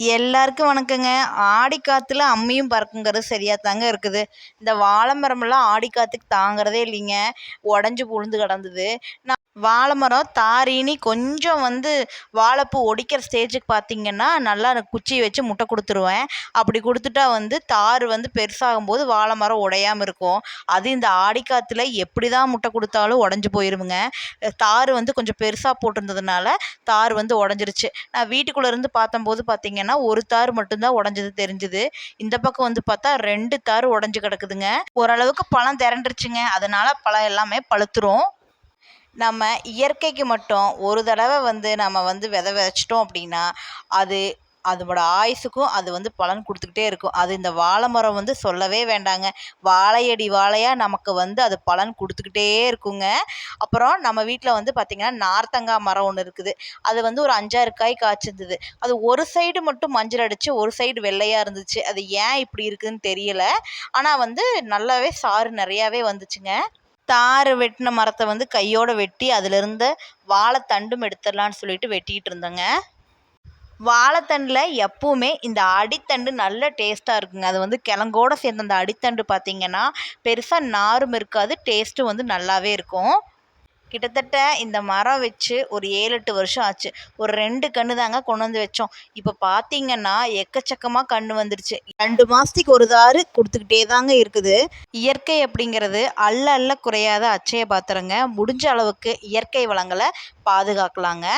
எல்லாருக்கும் வணக்கங்க. ஆடி காற்றுல அம்மியும் பறக்குங்கிறது சரியாக தாங்க இருக்குது. இந்த வாழை மரமெல்லாம் ஆடி காற்றுக்கு தாங்கிறதே இல்லைங்க. உடஞ்சி புழுந்து கிடந்தது. நான் வாழை மரம் தாரினி கொஞ்சம் வந்து வாழைப்பூ ஒடிக்கிற ஸ்டேஜுக்கு பார்த்தீங்கன்னா நல்லா குச்சியை வச்சு முட்டை கொடுத்துருவேன். அப்படி கொடுத்துட்டா வந்து தார் வந்து பெருசாகும் போது வாழை மரம் உடையாமல் இருக்கும். அது இந்த ஆடிக்காத்தில் எப்படி தான் முட்டை கொடுத்தாலும் உடஞ்சி போயிருமுங்க. தார் வந்து கொஞ்சம் பெருசாக போட்டிருந்ததுனால தார் வந்து உடஞ்சிருச்சு. நான் வீட்டுக்குள்ளே இருந்து பார்த்தம்போது பார்த்தீங்கன்னா ஒரு தார் மட்டும்தான் உடஞ்சது தெரிஞ்சுது. இந்த பக்கம் வந்து பார்த்தா ரெண்டு தார் உடஞ்சி கிடக்குதுங்க. ஓரளவுக்கு பழம் திரண்டுருச்சுங்க. அதனால் பழம் எல்லாமே பழுத்துரும். நம்ம இயற்கைக்கு மட்டும் ஒரு தடவை வந்து நம்ம வந்து விதை விதைச்சிட்டோம் அப்படின்னா அது அதோட ஆயுசுக்கும் அது வந்து பலன் கொடுத்துக்கிட்டே இருக்கும். அது இந்த வாழை மரம் வந்து சொல்லவே வேண்டாங்க. வாழையடி வாழையாக நமக்கு வந்து அது பலன் கொடுத்துக்கிட்டே இருக்குங்க. அப்புறம் நம்ம வீட்டில் வந்து பார்த்திங்கன்னா நார்த்தங்காய் மரம் ஒன்று இருக்குது. அது வந்து ஒரு அஞ்சாறு காய் காய்ச்சிருந்தது. அது ஒரு சைடு மட்டும் மஞ்சள் அடித்து ஒரு சைடு வெள்ளையாக இருந்துச்சு. அது ஏன் இப்படி இருக்குதுன்னு தெரியல. ஆனால் வந்து நல்லாவே சாறு நிறையாவே வந்துச்சுங்க. தார் வெட்டின மரத்தை வந்து கையோடு வெட்டி அதில் இருந்த வாழைத்தண்டும் எடுத்துடலான்னு சொல்லிட்டு வெட்டிக்கிட்டு இருந்தேங்க வாழைத்தண்டில் எப்போவுமே இந்த அடித்தண்டு நல்ல டேஸ்ட்டாக இருக்குங்க. அது வந்து கிழங்கோட சேர்ந்த அந்த அடித்தண்டு பார்த்திங்கன்னா பெருசாக நாரும் இருக்காது டேஸ்ட்டும் வந்து நல்லாவே இருக்கும். கிட்டத்தட்ட இந்த மரம் வச்சு ஒரு ஏழு எட்டு வருஷம் ஆச்சு. ஒரு ரெண்டு கன்று தாங்க கொண்டு வந்து வச்சோம். இப்போ பார்த்தீங்கன்னா எக்கச்சக்கமாக கன்று வந்துடுச்சு ரெண்டு மாதத்துக்கு ஒரு தாறு கொடுத்துக்கிட்டே தாங்க இருக்குது. இயற்கை அப்படிங்கிறது அல்ல அல்ல குறையாத அச்சய பாத்திரங்க. முடிஞ்ச அளவுக்கு இயற்கை வளங்களை பாதுகாக்கலாங்க.